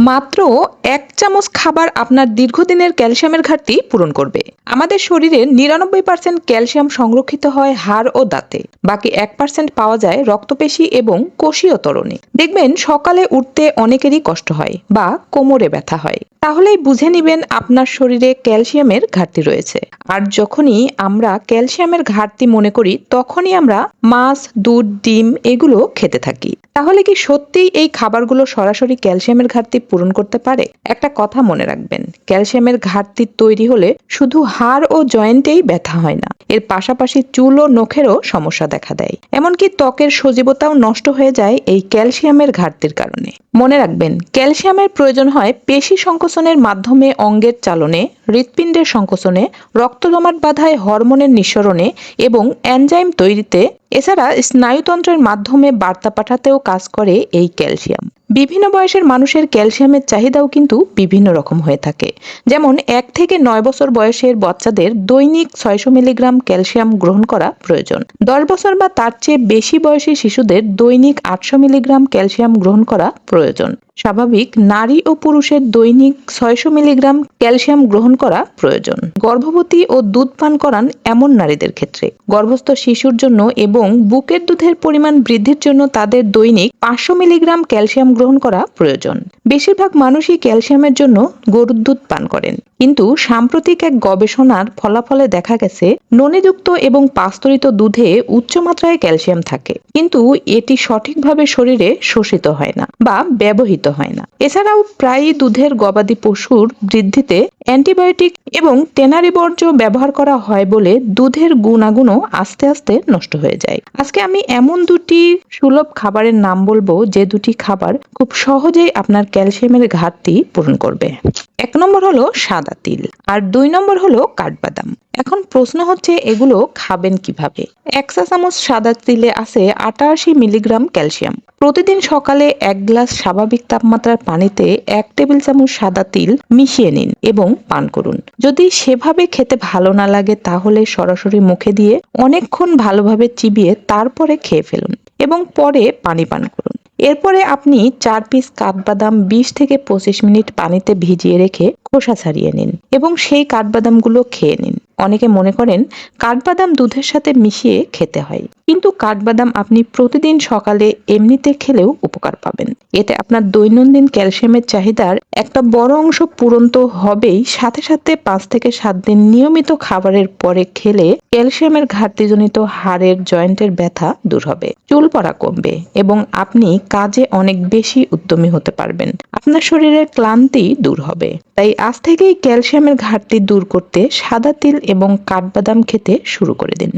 মাত্র এক চামচ খাবার আপনার দীর্ঘদিনের ক্যালসিয়ামের ঘাটতি পূরণ করবে। আমাদের শরীরে নিরানব্বই পার্সেন্ট ক্যালসিয়াম সংরক্ষিত হয় হাড় ও দাঁতে। বাকি এক পার্সেন্ট পাওয়া যায় রক্তপেশি এবং কোষীয় ত্বরণে দেখবেন সকালে উঠতে অনেকেরই কষ্ট হয় বা কোমরে ব্যথা হয়। তাহলেই বুঝে নিবেন আপনার শরীরে ক্যালসিয়ামের ঘাটতি রয়েছে। আর যখনই আমরা ক্যালসিয়ামের ঘাটতি মনে করি, তখনই আমরা মাছ, দুধ, ডিম এগুলো খেতে থাকি। তাহলে কি সত্যিই এই খাবারগুলো সরাসরি ক্যালসিয়ামের ঘাটতি পূরণ করতে পারে? একটা কথা মনে রাখবেন, ক্যালসিয়ামের ঘাটতি তৈরি হলে শুধু হাড় ও জয়েন্টেই ব্যথা হয় না, এর পাশাপাশি চুল ও নখেরও সমস্যা দেখা দেয়। এমনকি ত্বকের সজীবতাও নষ্ট হয়ে যায় এই ক্যালসিয়ামের ঘাটতির কারণে। মনে রাখবেন, ক্যালসিয়ামের প্রয়োজন হয় পেশি সংকোচনের মাধ্যমে অঙ্গের চালনে, হৃৎপিণ্ডের সংকোচনে রক্ত জমাট বাধায় হরমোনের নিঃসরণে এবং এনজাইম তৈরিতে এছাড়া স্নায়ুতন্ত্রের মাধ্যমে বার্তা পাঠাতেও কাজ করে এই ক্যালসিয়াম। বিভিন্ন বয়সের মানুষের ক্যালসিয়ামের চাহিদাও কিন্তু বিভিন্ন রকম হয়ে থাকে। যেমন এক থেকে নয় বছর বয়সের বাচ্চাদের দৈনিক ছয়শো মিলিগ্রাম ক্যালসিয়াম গ্রহণ করা প্রয়োজন। দশ বছর বা তার চেয়ে বেশি বয়সী শিশুদের দৈনিক আটশো মিলিগ্রাম ক্যালসিয়াম গ্রহণ করা প্রয়োজন। স্বাভাবিক, নারী ও পুরুষের দৈনিক ছয়শো মিলিগ্রাম ক্যালসিয়াম গ্রহণ করা প্রয়োজন। গর্ভবতী ও দুধ পান করান এমন নারীদের ক্ষেত্রে। গর্ভস্থ শিশুর জন্য এবং বুকের দুধের পরিমাণ বৃদ্ধির জন্য তাদের দৈনিক পাঁচশো মিলিগ্রাম ক্যালসিয়াম গ্রহণ করা প্রয়োজন। বেশিরভাগ মানুষই ক্যালসিয়ামের জন্য গরুর দুধ পান করেন। কিন্তু সাম্প্রতিক এক গবেষণার ফলাফলে দেখা গেছে ননিযুক্ত এবং পাস্তরিত দুধে উচ্চ মাত্রায় ক্যালসিয়াম থাকে। কিন্তু এটি সঠিকভাবে শরীরে শোষিত হয় না বা ব্যবহৃত হয় না। এছাড়াও প্রায়ই দুধের গবাদি পশুর বৃদ্ধিতে অ্যান্টিবায়োটিক এবং টেনারি বর্জ্য ব্যবহার করা হয় বলে দুধের গুণাগুণও আস্তে আস্তে নষ্ট হয়ে যায়। আজকে আমি এমন দুটি সুলভ খাবারের নাম বলব, যে দুটি খাবার খুব সহজেই আপনার ক্যালসিয়ামের ঘাটতি পূরণ করবে। এক নম্বর হলো সাদা তিল, আর দুই নম্বর হলো কাঠবাদাম। এখন প্রশ্ন হচ্ছে, এগুলো খাবেন কীভাবে? এক চা চামচ সাদা তিলে আছে আটাশি মিলিগ্রাম ক্যালসিয়াম। প্রতিদিন সকালে এক গ্লাস স্বাভাবিক তাপমাত্রার পানিতে এক টেবিল চামচ সাদা তিল মিশিয়ে নিন এবং পান করুন। যদি সেভাবে খেতে ভালো না লাগে, তাহলে সরাসরি মুখে দিয়ে অনেকক্ষণ ভালোভাবে চিবিয়ে তারপরে খেয়ে ফেলুন এবং পরে পানি পান করুন। এরপরে আপনি চার পিস কাঠবাদাম বিশ থেকে পঁচিশ মিনিট পানিতে ভিজিয়ে রেখে খোসা ছাড়িয়ে নিন এবং সেই কাঠবাদামগুলো খেয়ে নিন। অনেকে মনে করেন কাঠবাদাম দুধের সাথে মিশিয়ে খেতে হয়। কিন্তু কাঠবাদাম আপনি প্রতিদিন সকালে এমনিতে খেলেও উপকার পাবেন। এতে আপনার দৈনন্দিন ক্যালসিয়ামের চাহিদার একটা বড় অংশ পূরণ তো হবেই। সাথে সাথে পাঁচ থেকে সাত দিন নিয়মিত খাবারের পরে খেলে ক্যালসিয়ামের ঘাটতিজনিত হাড়ের জয়েন্টের ব্যথা দূর হবে, চুল পড়া কমবে এবং আপনি কাজে অনেক বেশি উদ্যমী হতে পারবেন। আপনার শরীরের ক্লান্তি দূর হবে। তাই আজ থেকেই ক্যালসিয়ামের ঘাটতি দূর করতে সাদা তিল এবং কাঠবাদাম খেতে শুরু করে দিন।